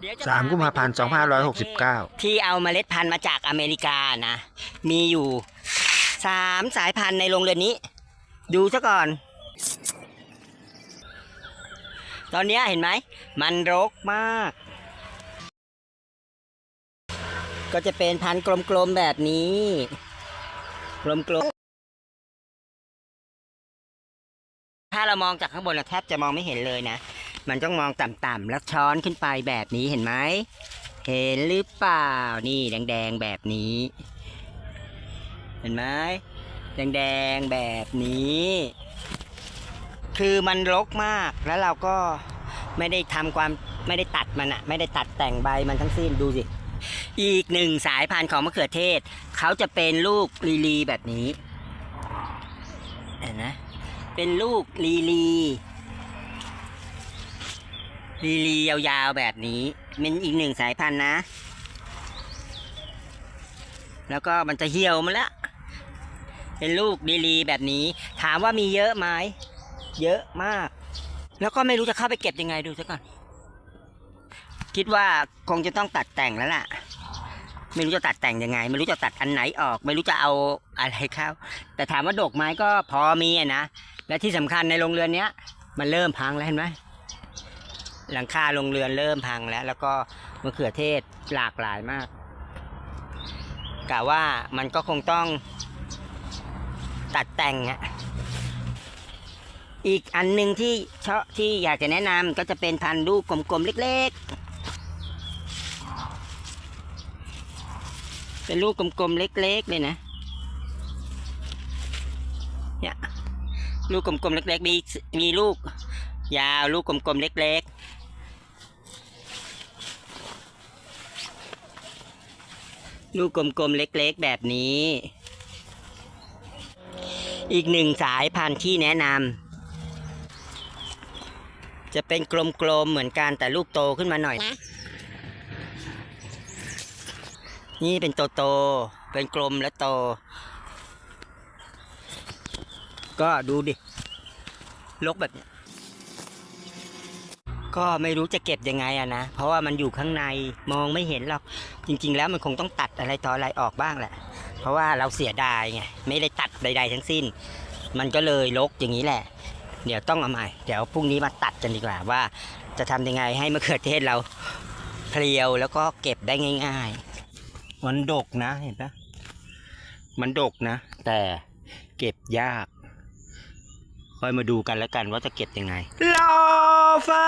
เดี๋ยวจะสามกุมภาพันธ์พไปดู2569ที่เอาเมล็ดพันธุ์มาจากอเมริกานะ มีอยู่สามสายพันธุ์ในโรงเรือนนี้ ดูซะก่อน ตอนเนี้ยเห็นไหม มันรกมาก ก็จะเป็นพันธุ์กลมๆแบบนี้ กลมๆถ้าเรามองจากข้างบนเราแทบจะมองไม่เห็นเลยนะ มันต้องมองต่ำๆแล้วช้อนขึ้นไปแบบนี้เห็นไหม เห็นหรือเปล่า นี่แดงๆแบบนี้ เห็นไหมแดงๆแบบนี้ คือมันรกมากแล้วเราก็ไม่ได้ทำความไม่ได้ตัดมันอะไม่ได้ตัดแต่งใบมันทั้งสิ้นดูสิ อีกหนึ่งสายพันธุ์ของมะเขือเทศ เขาจะเป็นลูกลีลีแบบนี้เห็นไหมเป็นลูกลีลี ลีลียาวๆแบบนี้เป็นอีกหนึ่งสายพันธุ์นะ แล้วก็มันจะเหี่ยวมาละเป็นลูกลีลีแบบนี้ ถามว่ามีเยอะไหมเยอะมาก แล้วก็ไม่รู้จะเข้าไปเก็บยังไงดูซะก่อน คิดว่าคงจะต้องตัดแต่งแล้วล่ะ ไม่รู้จะตัดแต่งยังไง ไม่รู้จะตัดอันไหนออก ไม่รู้จะเอาอะไรเข้า แต่ถามว่าดอกไม้ก็พอมีอะนะและที่สำคัญในโรงเรือนเนี้ย มันเริ่มพังแล้วเห็นไหม หลังคาโรงเรือนเริ่มพังแล้ว แล้วก็มะเขือเทศหลากหลายมากกะว่ามันก็คงต้องตัดแต่งอะอีกอันหนึ่งที่ชอที่อยากจะแนะนำก็จะเป็นพันธุ์ลูกกลมๆเล็ก ๆ เป็นลูกกลมๆเล็ก ๆ เลยนะเนี่ยลูกกลมๆเล็ก ๆ มีมีลูก ยาวลูกกลมๆเล็ก ๆ ลูกกลมๆเล็ก ๆ แบบนี้ อีกหนึ่งสายพันธุ์ที่แนะนำจะเป็นกลมๆเหมือนกันแต่ลูกโตขึ้นมาหน่อย นี่เป็นโตโตๆเป็นกลมและโต ก็ดูดิ ลกแบบนี้ ก็ไม่รู้จะเก็บยังไงอะนะ เพราะว่ามันอยู่ข้างในมองไม่เห็นหรอก จริง ๆ แล้วมันคงต้องตัดอะไรต่ออะไรออกบ้างแหละ เพราะว่าเราเสียดายไง ไม่ได้ตัดใด ๆ ทั้งสิ้น มันก็เลยลกอย่างนี้แหละ เดี๋ยวต้องเอาใหม่ เดี๋ยวพรุ่งนี้มาตัดกันดีกว่าว่า จะทำยังไงให้มะเขือเทศเราเพรียวแล้วก็เก็บได้ง่าย ๆ มันดกนะเห็นปะมันดกนะ แต่เก็บยาก ค่อยมาดูกันแล้วกันว่าจะเก็บยังไงรอ ฟ้า